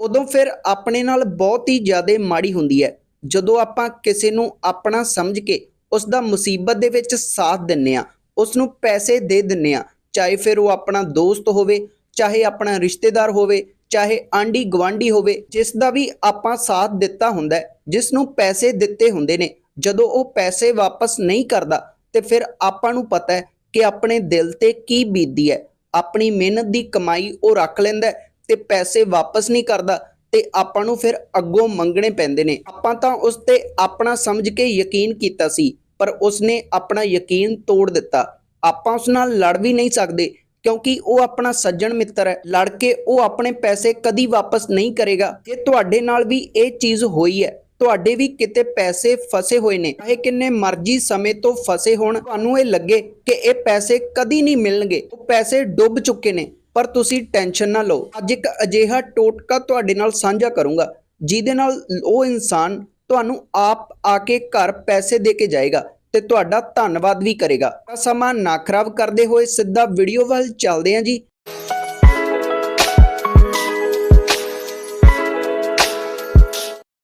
ਉਦੋਂ ਫਿਰ ਆਪਣੇ ਨਾਲ ਬਹੁਤ ਹੀ ਜ਼ਿਆਦਾ ਮਾੜੀ ਹੁੰਦੀ ਹੈ। ਜਦੋਂ ਆਪਾਂ ਕਿਸੇ ਨੂੰ ਆਪਣਾ ਸਮਝ ਕੇ ਉਸ ਦਾ ਮੁਸੀਬਤ ਦੇ ਵਿੱਚ ਸਾਥ ਦਿੰਨੇ ਆ ਉਸ ਨੂੰ ਪੈਸੇ ਦੇ ਦਿੰਨੇ ਆ ਚਾਹੇ ਫਿਰ ਉਹ ਆਪਣਾ ਦੋਸਤ ਹੋਵੇ ਚਾਹੇ ਆਪਣਾ ਰਿਸ਼ਤੇਦਾਰ ਹੋਵੇ ਚਾਹੇ ਆਂਢੀ ਗਵਾਂਢੀ ਹੋਵੇ ਜਿਸ ਦਾ ਵੀ ਆਪਾਂ ਸਾਥ ਦਿੱਤਾ ਹੁੰਦਾ ਹੈ, ਜਿਸ ਨੂੰ ਪੈਸੇ ਦਿੱਤੇ ਹੁੰਦੇ ਨੇ ਜਦੋਂ ਉਹ ਪੈਸੇ ਵਾਪਸ ਨਹੀਂ ਕਰਦਾ ਤੇ ਫਿਰ ਆਪਾਂ ਨੂੰ ਪਤਾ ਹੈ ਕਿ ਆਪਣੇ ਦਿਲ ਤੇ ਕੀ ਬੀਤਦੀ ਹੈ। ਆਪਣੀ ਮਿਹਨਤ ਦੀ ਕਮਾਈ ਉਹ ਰੱਖ ਲੈਂਦਾ ਤੇ ਪੈਸੇ ਵਾਪਸ ਨਹੀਂ ਕਰਦਾ ਤੇ ਆਪਾਂ ਨੂੰ ਫਿਰ ਅੱਗੋਂ ਮੰਗਣੇ ਪੈਂਦੇ ਨੇ। ਆਪਾਂ ਤਾਂ ਉਸ ਤੇ ਆਪਣਾ ਸਮਝ ਕੇ ਯਕੀਨ ਕੀਤਾ ਸੀ, ਪਰ ਉਸਨੇ ਆਪਣਾ ਯਕੀਨ ਤੋੜ ਦਿੱਤਾ। ਆਪਾਂ ਉਸ ਨਾਲ ਲੜ ਵੀ ਨਹੀਂ ਸਕਦੇ, ਕਿਉਂਕਿ ਉਹ ਆਪਣਾ ਸੱਜਣ ਮਿੱਤਰ ਹੈ। ਲੜ ਕੇ ਉਹ ਆਪਣੇ ਪੈਸੇ ਕਦੀ ਵਾਪਸ ਨਹੀਂ ਕਰੇਗਾ। ਜੇ ਤੁਹਾਡੇ ਨਾਲ ਵੀ ਇਹ ਚੀਜ਼ ਹੋਈ ਹੈ, ਤੁਹਾਡੇ ਵੀ ਕਿਤੇ ਪੈਸੇ ਫਸੇ ਹੋਏ ਨੇ ਇਹ ਕਿੰਨੇ ਮਰਜ਼ੀ ਸਮੇਂ ਤੋਂ ਫਸੇ ਹੋਣ, ਤੁਹਾਨੂੰ ਇਹ ਲੱਗੇ ਕਿ ਇਹ ਪੈਸੇ ਕਦੀ ਨਹੀਂ ਮਿਲਣਗੇ। ਉਹ ਪੈਸੇ ਡੁੱਬ ਚੁੱਕੇ ਨੇ। ਪਰ ਤੁਸੀਂ ਟੈਨਸ਼ਨ ਨਾ ਲਓ। ਅੱਜ ਇੱਕ ਅਜਿਹਾ ਟੋਟਕਾ ਤੁਹਾਡੇ ਨਾਲ ਸਾਂਝਾ ਕਰੂੰਗਾ, ਜਿਹਦੇ ਨਾਲ ਉਹ ਇਨਸਾਨ ਤੁਹਾਨੂੰ ਆਪ ਆ ਕੇ ਘਰ ਪੈਸੇ ਦੇ ਕੇ ਜਾਏਗਾ ਤੇ ਤੁਹਾਡਾ ਧੰਨਵਾਦ ਵੀ ਕਰੇਗਾ। ਸਮਾਂ ਨਾ ਖਰਾਬ ਕਰਦੇ ਹੋਏ ਸਿੱਧਾ ਵੀਡੀਓ ਵੱਲ ਚੱਲਦੇ ਹਾਂ ਜੀ।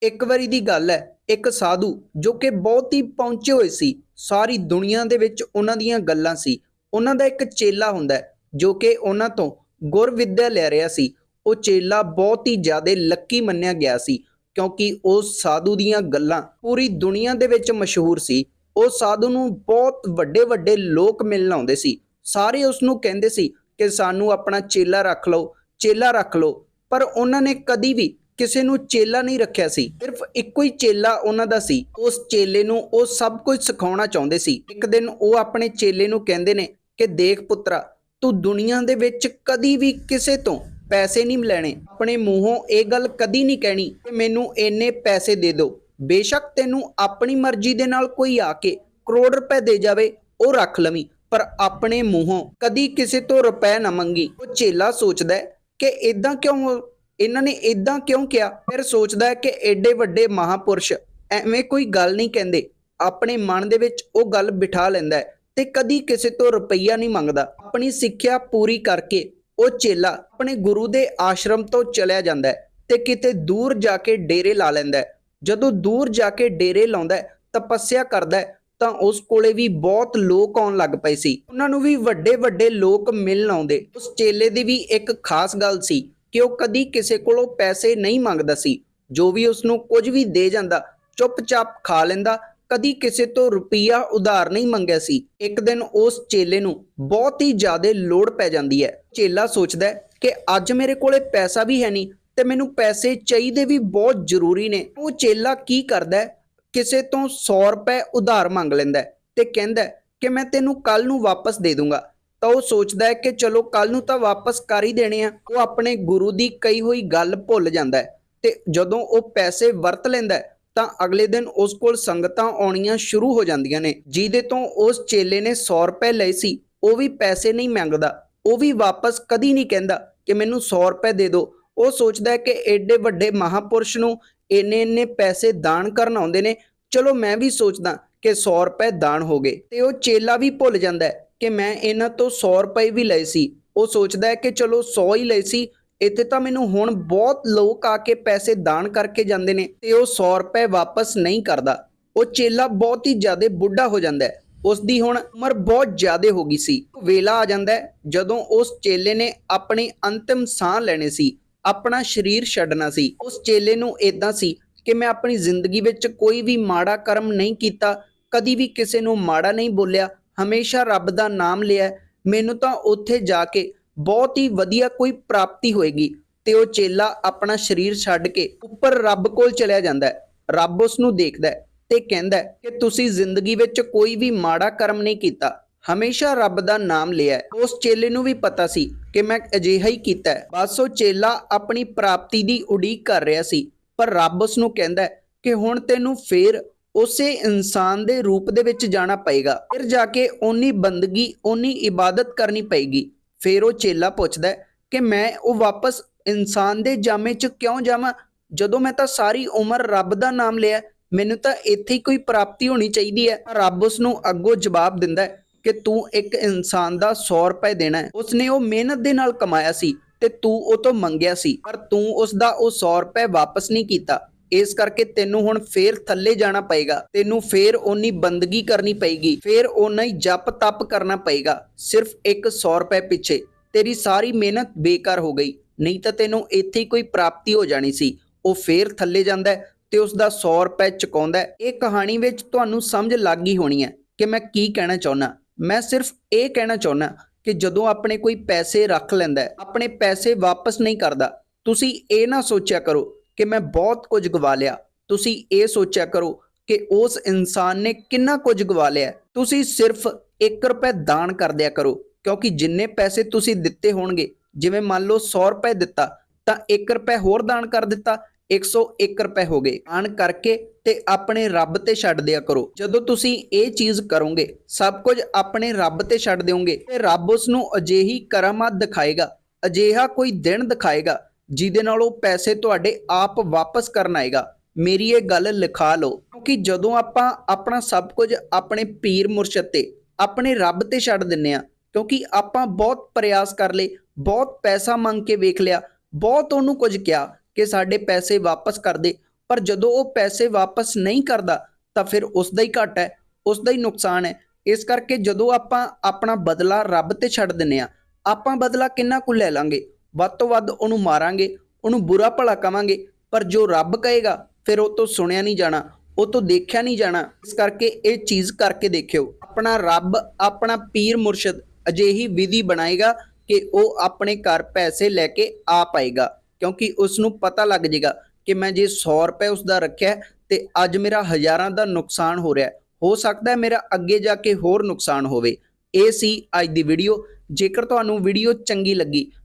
ਇੱਕ ਵਾਰੀ ਦੀ ਗੱਲ ਹੈ, ਇੱਕ ਸਾਧੂ ਜੋ ਕਿ ਬਹੁਤ ਹੀ ਪਹੁੰਚੇ ਹੋਏ ਸੀ, ਸਾਰੀ ਦੁਨੀਆ ਦੇ ਵਿੱਚ ਉਹਨਾਂ ਦੀਆਂ ਗੱਲਾਂ ਸੀ। ਉਹਨਾਂ ਦਾ ਇੱਕ ਚੇਲਾ ਹੁੰਦਾ ਹੈ, ਜੋ ਕਿ ਉਹਨਾਂ ਤੋਂ ਗੁਰ ਵਿੱਦਿਆ ਲੈ ਰਿਹਾ ਸੀ। ਉਹ ਚੇਲਾ ਬਹੁਤ ਹੀ ਜ਼ਿਆਦਾ ਲੱਕੀ ਮੰਨਿਆ ਗਿਆ ਸੀ ਕਿਉਂਕਿ ਉਹ ਸਾਧੂ ਦੀਆਂ ਗੱਲਾਂ ਪੂਰੀ ਦੁਨੀਆ ਦੇ ਵਿੱਚ ਮਸ਼ਹੂਰ ਸੀ। ਉਹ ਸਾਧੂ ਨੂੰ ਬਹੁਤ ਵੱਡੇ ਵੱਡੇ ਲੋਕ ਮਿਲਣ ਆਉਂਦੇ ਸੀ। ਸਾਰੇ ਉਸ ਨੂੰ ਕਹਿੰਦੇ ਸੀ ਕਿ ਸਾਨੂੰ ਆਪਣਾ ਚੇਲਾ ਰੱਖ ਲਓ, ਚੇਲਾ ਰੱਖ ਲਓ। ਪਰ ਉਹਨਾਂ ਨੇ ਕਦੀ ਵੀ ਕਿਸੇ ਨੂੰ ਚੇਲਾ ਨਹੀਂ ਰੱਖਿਆ ਸੀ। ਸਿਰਫ ਇੱਕੋ ਹੀ ਚੇਲਾ ਉਹਨਾਂ ਦਾ ਸੀ। ਉਸ ਚੇਲੇ ਨੂੰ ਉਹ ਸਭ ਕੁਝ ਸਿਖਾਉਣਾ ਚਾਹੁੰਦੇ ਸੀ। ਇੱਕ ਦਿਨ ਉਹ ਆਪਣੇ ਚੇਲੇ ਨੂੰ ਕਹਿੰਦੇ ਨੇ ਕਿ ਦੇਖ ਪੁੱਤਰਾ ਤੂੰ ਦੁਨੀਆ ਦੇ ਵਿੱਚ ਕਦੀ ਵੀ ਕਿਸੇ ਤੋਂ ਪੈਸੇ ਨਹੀਂ ਲੈਣੇ। ਆਪਣੇ ਮੂੰਹੋਂ ਇਹ ਗੱਲ ਕਦੀ ਨਹੀਂ ਕਹਿਣੀ ਕਿ ਮੈਨੂੰ ਇੰਨੇ ਪੈਸੇ ਦੇ ਦਿਓ ਬੇਸ਼ੱਕ ਤੈਨੂੰ ਆਪਣੀ ਮਰਜ਼ੀ ਦੇ ਨਾਲ ਕੋਈ ਆ ਕੇ ਕਰੋੜ ਰੁਪਏ ਦੇ ਜਾਵੇ, ਉਹ ਰੱਖ ਲਵੀਂ, ਪਰ ਆਪਣੇ ਮੂੰਹੋਂ ਕਦੀ ਕਿਸੇ ਤੋਂ ਰੁਪਏ ਨਾ ਮੰਗੀ। ਉਹ ਚੇਲਾ ਸੋਚਦਾ ਹੈ ਕਿ ਇਦਾਂ ਕਿਉਂ, ਇਹਨਾਂ ਨੇ ਇਦਾਂ ਕਿਉਂ ਕਿਹਾ? ਫਿਰ ਸੋਚਦਾ ਹੈ ਕਿ ਐਡੇ ਵੱਡੇ ਮਹਾਪੁਰਸ਼ ਐਵੇਂ ਕੋਈ ਗੱਲ ਨਹੀਂ ਕਹਿੰਦੇ। ਆਪਣੇ ਮਨ ਦੇ ਵਿੱਚ ਉਹ ਗੱਲ ਬਿਠਾ ਲੈਂਦਾ ਹੈ। ਤੇ ਕਦੀ ਕਿਸੇ ਤੋਂ ਰੁਪਈਆ ਨਹੀਂ ਮੰਗਦਾ। ਆਪਣੀ ਸਿੱਖਿਆ ਪੂਰੀ ਕਰਕੇ ਉਹ ਚੇਲਾ ਆਪਣੇ ਗੁਰੂ ਦੇ ਆਸ਼ਰਮ ਤੋਂ ਚਲਿਆ ਜਾਂਦਾ ਹੈ ਤੇ ਕਿਤੇ ਦੂਰ ਜਾ ਕੇ ਡੇਰੇ ਲਾ ਲੈਂਦਾ ਹੈ। ਜਦੋਂ ਦੂਰ ਜਾ ਕੇ ਡੇਰੇ ਲਾਉਂਦਾ ਹੈ, ਤਪੱਸਿਆ ਕਰਦਾ ਹੈ, ਤਾਂ ਉਸ ਕੋਲੇ ਵੀ ਬਹੁਤ ਲੋਕ ਆਉਣ ਲੱਗ ਪਏ ਸੀ। ਉਹਨਾਂ ਨੂੰ ਵੀ ਵੱਡੇ ਵੱਡੇ ਲੋਕ ਮਿਲਣ ਆਉਂਦੇ। ਉਸ ਚੇਲੇ ਦੀ ਵੀ ਇੱਕ ਖਾਸ ਗੱਲ ਸੀ ਕਿ ਉਹ ਕਦੀ ਕਿਸੇ ਕੋਲੋਂ ਪੈਸੇ ਨਹੀਂ ਮੰਗਦਾ ਸੀ। ਜੋ ਵੀ ਉਸ ਨੂੰ ਕੁਝ ਵੀ ਦੇ ਜਾਂਦਾ, ਚੁੱਪਚਾਪ ਖਾ ਲੈਂਦਾ ਕਦੀ ਕਿਸੇ ਤੋਂ ਰੁਪਈਆ ਉਧਾਰ ਨਹੀਂ ਮੰਗਿਆ ਸੀ। ਇੱਕ ਦਿਨ ਉਸ ਚੇਲੇ ਨੂੰ ਬਹੁਤ ਹੀ ਜ਼ਿਆਦਾ ਲੋੜ ਪੈ ਜਾਂਦੀ ਹੈ। ਚੇਲਾ ਸੋਚਦਾ ਹੈ ਕਿ ਅੱਜ ਮੇਰੇ ਕੋਲੇ ਪੈਸਾ ਵੀ ਹੈ ਨਹੀਂ ਤੇ ਮੈਨੂੰ ਪੈਸੇ ਚਾਹੀਦੇ ਵੀ ਬਹੁਤ ਜ਼ਰੂਰੀ ਨੇ। ਉਹ ਚੇਲਾ ਕੀ ਕਰਦਾ ਹੈ? ਕਿਸੇ ਤੋਂ 100 ਰੁਪਏ ਉਧਾਰ ਮੰਗ ਲੈਂਦਾ ਹੈ ਤੇ ਕਹਿੰਦਾ ਕਿ ਮੈਂ ਤੈਨੂੰ ਕੱਲ ਨੂੰ ਵਾਪਸ ਦੇ ਦੂੰਗਾ। ਤਾਂ ਉਹ ਸੋਚਦਾ ਹੈ ਕਿ ਚਲੋ ਕੱਲ ਨੂੰ ਤਾਂ ਵਾਪਸ ਕਰ ਹੀ ਦੇਣੇ ਆ। ਉਹ ਆਪਣੇ ਗੁਰੂ ਦੀ ਕਹੀ ਹੋਈ ਗੱਲ ਭੁੱਲ ਜਾਂਦਾ ਹੈ ਤੇ ਜਦੋਂ ਉਹ ਪੈਸੇ ਵਰਤ ਲੈਂਦਾ ਹੈ ਤਾਂ ਅਗਲੇ ਦਿਨ ਉਸ ਕੋਲ ਸੰਗਤਾਂ ਆਉਣੀਆਂ ਸ਼ੁਰੂ ਹੋ ਜਾਂਦੀਆਂ ਨੇ, ਜਿਹਦੇ ਤੋਂ ਉਸ ਚੇਲੇ ਨੇ 100 ਰੁਪਏ ਲਏ ਸੀ, ਉਹ ਵੀ ਪੈਸੇ ਨਹੀਂ ਮੰਗਦਾ, ਉਹ ਵੀ ਵਾਪਸ ਕਦੀ ਨਹੀਂ ਕਹਿੰਦਾ ਕਿ ਮੈਨੂੰ 100 ਰੁਪਏ ਦੇ ਦਿਓ। ਉਹ ਸੋਚਦਾ ਹੈ ਕਿ ਐਡੇ ਵੱਡੇ ਮਹਾਪੁਰਸ਼ ਨੂੰ ਇੰਨੇ ਇੰਨੇ ਪੈਸੇ ਦਾਨ ਕਰਨ ਆਉਂਦੇ ਨੇ, ਚਲੋ ਮੈਂ ਵੀ ਸੋਚਦਾ ਕਿ 100 ਰੁਪਏ ਦਾਨ ਹੋ ਗਏ। ਤੇ ਉਹ ਚੇਲਾ ਵੀ ਭੁੱਲ ਜਾਂਦਾ ਹੈ ਕਿ ਮੈਂ ਇਹਨਾਂ ਤੋਂ 100 ਰੁਪਏ ਵੀ ਲਏ ਸੀ। ਉਹ ਸੋਚਦਾ ਹੈ ਕਿ ਚਲੋ 100 ਹੀ ਲਏ ਸੀ ਇੱਥੇ ਤਾਂ ਮੈਨੂੰ ਹੁਣ ਬਹੁਤ ਲੋਕ ਆ ਕੇ ਪੈਸੇ ਦਾਨ ਕਰਕੇ ਜਾਂਦੇ ਨੇ ਤੇ ਉਹ 100 ਰੁਪਏ ਵਾਪਸ ਨਹੀਂ ਕਰਦਾ। ਉਹ ਚੇਲਾ ਬਹੁਤ ਹੀ ਜ਼ਿਆਦਾ ਬੁੱਢਾ ਹੋ ਜਾਂਦਾ ਹੈ। ਉਸ ਦੀ ਹੁਣ ਉਮਰ ਬਹੁਤ ਜ਼ਿਆਦਾ ਹੋ ਗਈ ਸੀ। ਵੇਲਾ ਆ ਜਾਂਦਾ ਹੈ, ਜਦੋਂ ਉਸ ਚੇਲੇ ਨੇ ਆਪਣੇ ਅੰਤਿਮ ਸਾਹ ਲੈਣੇ ਸੀ, ਆਪਣਾ ਸਰੀਰ ਛੱਡਣਾ ਸੀ। ਉਸ ਚੇਲੇ ਨੂੰ ਇਦਾਂ ਸੀ ਕਿ ਮੈਂ ਆਪਣੀ ਜ਼ਿੰਦਗੀ ਵਿੱਚ ਕੋਈ ਵੀ ਮਾੜਾ ਕਰਮ ਨਹੀਂ ਕੀਤਾ, ਕਦੀ ਵੀ ਕਿਸੇ ਨੂੰ ਮਾੜਾ ਨਹੀਂ ਬੋਲਿਆ, ਹਮੇਸ਼ਾ ਰੱਬ ਦਾ ਨਾਮ ਲਿਆ ਮੈਨੂੰ ਤਾਂ ਉੱਥੇ ਜਾ ਕੇ ਬਹੁਤ ਹੀ ਵਧੀਆ ਕੋਈ ਪ੍ਰਾਪਤੀ ਹੋਏਗੀ ਤੇ ਉਹ ਚੇਲਾ ਆਪਣਾ ਸਰੀਰ ਛੱਡ ਕੇ ਉੱਪਰ ਰੱਬ ਕੋਲ ਚਲਿਆ ਜਾਂਦਾ ਹੈ। ਰੱਬ ਉਸ ਨੂੰ ਦੇਖਦਾ ਹੈ ਤੇ ਕਹਿੰਦਾ ਹੈ ਕਿ ਤੁਸੀਂ ਜ਼ਿੰਦਗੀ ਵਿੱਚ ਕੋਈ ਵੀ ਮਾੜਾ ਕਰਮ ਨਹੀਂ ਕੀਤਾ। ਹਮੇਸ਼ਾ ਰੱਬ ਦਾ ਨਾਮ ਲਿਆ ਉਸ ਚੇਲੇ ਨੂੰ ਵੀ ਪਤਾ ਸੀ ਕਿ ਮੈਂ ਅਜਿਹਾ ਹੀ ਕੀਤਾ ਬਸ ਉਹ ਚੇਲਾ ਆਪਣੀ ਪ੍ਰਾਪਤੀ ਦੀ ਉਡੀਕ ਕਰ ਰਿਹਾ ਸੀ। ਪਰ ਰੱਬ ਉਸ ਨੂੰ ਕਹਿੰਦਾ ਕਿ ਹੁਣ ਤੈਨੂੰ ਫੇਰ ਉਸੇ ਇਨਸਾਨ ਦੇ ਰੂਪ ਦੇ ਵਿੱਚ ਜਾਣਾ ਪਏਗਾ। ਫਿਰ ਜਾ ਕੇ ਓਨੀ ਬੰਦਗੀ, ਓਨੀ ਇਬਾਦਤ ਕਰਨੀ ਪਏਗੀ। ਫਿਰ ਉਹ ਚੇਲਾ ਪੁੱਛਦਾ ਕਿ ਮੈਂ ਉਹ ਵਾਪਸ ਇਨਸਾਨ ਦੇ ਜਾਮੇ 'ਚ ਕਿਉਂ ਜਾਵਾਂ? ਜਦੋਂ ਮੈਂ ਤਾਂ ਸਾਰੀ ਉਮਰ ਰੱਬ ਦਾ ਨਾਮ ਲਿਆ, ਮੈਨੂੰ ਤਾਂ ਇੱਥੇ ਹੀ ਕੋਈ ਪ੍ਰਾਪਤੀ ਹੋਣੀ ਚਾਹੀਦੀ ਹੈ। ਰੱਬ ਉਸ ਨੂੰ ਅੱਗੋਂ ਜਵਾਬ ਦਿੰਦਾ ਕਿ ਤੂੰ ਇੱਕ ਇਨਸਾਨ ਦਾ 100 ਰੁਪਏ ਦੇਣਾ ਹੈ। ਉਸਨੇ ਉਹ ਮਿਹਨਤ ਦੇ ਨਾਲ ਕਮਾਇਆ ਸੀ ਤੇ ਤੂੰ ਉਹ ਤੋਂ ਮੰਗਿਆ ਸੀ, ਪਰ ਤੂੰ ਉਸ ਦਾ ਉਹ 100 ਰੁਪਏ ਵਾਪਸ ਨਹੀਂ ਕੀਤਾ। ਇਸ ਕਰਕੇ ਤੈਨੂੰ ਹੁਣ ਫੇਰ ਥੱਲੇ ਜਾਣਾ ਪਏਗਾ। ਤੈਨੂੰ ਫੇਰ ਓਨੀ ਬੰਦਗੀ ਕਰਨੀ ਪਏਗੀ। ਫੇਰ ਓਨਾ ਹੀ ਜਪ ਤਪ ਕਰਨਾ ਪਏਗਾ। ਸਿਰਫ ਇੱਕ 100 ਰੁਪਏ ਪਿੱਛੇ। ਤੇਰੀ ਸਾਰੀ ਮਿਹਨਤ ਬੇਕਾਰ ਹੋ ਗਈ। ਨਹੀਂ ਤਾਂ ਤੈਨੂੰ ਇੱਥੇ ਹੀ ਕੋਈ ਪ੍ਰਾਪਤੀ ਹੋ ਜਾਣੀ ਸੀ। ਉਹ ਫੇਰ ਥੱਲੇ ਜਾਂਦਾ ਤੇ ਉਸ ਦਾ 100 ਰੁਪਏ ਚੁਕਾਉਂਦਾ ਇਹ ਕਹਾਣੀ ਵਿੱਚ ਤੁਹਾਨੂੰ ਸਮਝ ਲੱਗ ਗਈ ਹੋਣੀ ਹੈ ਕਿ ਮੈਂ ਕੀ ਕਹਿਣਾ ਚਾਹੁੰਦਾ। ਮੈਂ ਸਿਰਫ ਇਹ ਕਹਿਣਾ ਚਾਹੁੰਦਾ ਕਿ ਜਦੋਂ ਆਪਣੇ ਕੋਈ ਪੈਸੇ ਰੱਖ ਲੈਂਦਾ ਆਪਣੇ ਪੈਸੇ ਵਾਪਸ ਨਹੀਂ ਕਰਦਾ, ਤੁਸੀਂ ਇਹ ਨਾ ਸੋਚਿਆ ਕਰੋ ਕਿ ਮੈਂ ਬਹੁਤ ਕੁਝ ਗਵਾ ਲਿਆ। ਤੁਸੀਂ ਇਹ ਸੋਚਿਆ ਕਰੋ ਕਿ ਉਸ ਇਨਸਾਨ ਨੇ ਕਿੰਨਾ ਕੁਝ ਗਵਾ ਲਿਆ। ਤੁਸੀਂ ਸਿਰਫ 1 ਰੁਪਏ ਦਾਨ ਕਰ ਦਿਆ ਕਰੋ, ਕਿਉਂਕਿ ਜਿੰਨੇ ਪੈਸੇ ਤੁਸੀਂ ਦਿੱਤੇ ਹੋਣਗੇ, ਜਿਵੇਂ ਮੰਨ ਲਓ 100 ਰੁਪਏ ਦਿੱਤਾ, ਤਾਂ 1 ਰੁਪਏ ਹੋਰ ਦਾਨ ਕਰ ਦਿੱਤਾ 101 ਰੁਪਏ ਹੋ ਗਏ। ਦਾਨ ਕਰਕੇ ਤੇ ਆਪਣੇ ਰੱਬ ਤੇ ਛੱਡ ਦਿਆ ਕਰੋ। ਜਦੋਂ ਤੁਸੀਂ ਇਹ ਚੀਜ਼ ਕਰੋਗੇ, ਸਭ ਕੁਝ ਆਪਣੇ ਰੱਬ ਤੇ ਛੱਡ ਦਿਓਗੇ ਤੇ ਰੱਬ ਉਸ ਨੂੰ ਅਜਿਹੀ ਕਰਾਮਾਤ ਦਿਖਾਏਗਾ, ਅਜਿਹਾ ਕੋਈ ਦਿਨ ਦਿਖਾਏਗਾ ਜਿਹਦੇ ਨਾਲ ਉਹ ਪੈਸੇ ਤੁਹਾਡੇ ਆਪ ਵਾਪਸ ਕਰਨ ਆਏਗਾ। ਮੇਰੀ ਇਹ ਗੱਲ ਲਿਖਾ ਲਓ ਕਿਉਂਕਿ ਜਦੋਂ ਆਪਾਂ ਆਪਣਾ ਸਭ ਕੁਝ ਆਪਣੇ ਪੀਰ ਮੁਰਸ਼ਦ ਤੇ, ਆਪਣੇ ਰੱਬ ਤੇ ਛੱਡ ਦਿੰਨੇ ਆ ਕਿਉਂਕਿ ਆਪਾਂ ਬਹੁਤ ਪ੍ਰਯਾਸ ਕਰ ਲਏ, ਬਹੁਤ ਪੈਸਾ ਮੰਗ ਕੇ ਵੇਖ ਲਿਆ, ਬਹੁਤ ਉਹਨੂੰ ਕੁਝ ਕਿਹਾ ਕਿ ਸਾਡੇ ਪੈਸੇ ਵਾਪਸ ਕਰ ਦੇ। ਪਰ ਜਦੋਂ ਉਹ ਪੈਸੇ ਵਾਪਸ ਨਹੀਂ ਕਰਦਾ, ਤਾਂ ਫਿਰ ਉਸ ਦਾ ਹੀ ਘਾਟਾ ਹੈ ਉਸ ਦਾ ਹੀ ਨੁਕਸਾਨ ਹੈ। ਇਸ ਕਰਕੇ ਜਦੋਂ ਆਪਾਂ ਆਪਣਾ ਬਦਲਾ ਰੱਬ ਤੇ ਛੱਡ ਦਿੰਨੇ ਆ ਆਪਾਂ ਬਦਲਾ ਕਿੰਨਾ ਕੁ ਲੈ ਲਾਂਗੇ? ਵੱਧ ਤੋਂ ਵੱਧ ਉਹਨੂੰ ਮਾਰਾਂਗੇ, ਉਹਨੂੰ ਬੁਰਾ ਭਲਾ ਕਵਾਂਗੇ, ਪਰ ਜੋ ਰੱਬ ਕਹੇਗਾ, ਫਿਰ ਉਹ ਤੋਂ ਸੁਣਿਆ ਨਹੀਂ ਜਾਣਾ, ਉਹ ਤੋਂ ਦੇਖਿਆ ਨਹੀਂ ਜਾਣਾ। ਇਸ ਕਰਕੇ ਇਹ ਚੀਜ਼ ਕਰਕੇ ਦੇਖਿਓ, ਆਪਣਾ ਰੱਬ, ਆਪਣਾ ਪੀਰ ਮੁਰਸ਼ਦ ਅਜਿਹੀ ਵਿਧੀ ਬਣਾਏਗਾ ਕਿ ਉਹ ਆਪਣੇ ਘਰ ਪੈਸੇ ਲੈ ਕੇ ਆ ਪਾਏਗਾ, ਕਿਉਂਕਿ ਉਸ ਨੂੰ ਪਤਾ ਲੱਗ ਜਾਏਗਾ ਕਿ ਮੈਂ ਜੇ 100 ਰੁਪਏ ਉਸ ਦਾ ਰੱਖਿਆ ਤੇ ਅੱਜ ਮੇਰਾ ਹਜ਼ਾਰਾਂ ਦਾ ਨੁਕਸਾਨ ਹੋ ਰਿਹਾ ਹੋ। ਸਕਦਾ ਹੈ ਮੇਰਾ ਅੱਗੇ ਜਾ ਕੇ ਹੋਰ ਨੁਕਸਾਨ ਹੋਵੇ। ਇਹ ਸੀ ਅੱਜ ਦੀ ਵੀਡੀਓ ਜੇਕਰ ਤੁਹਾਨੂੰ ਵੀਡੀਓ ਚੰਗੀ ਲੱਗੀ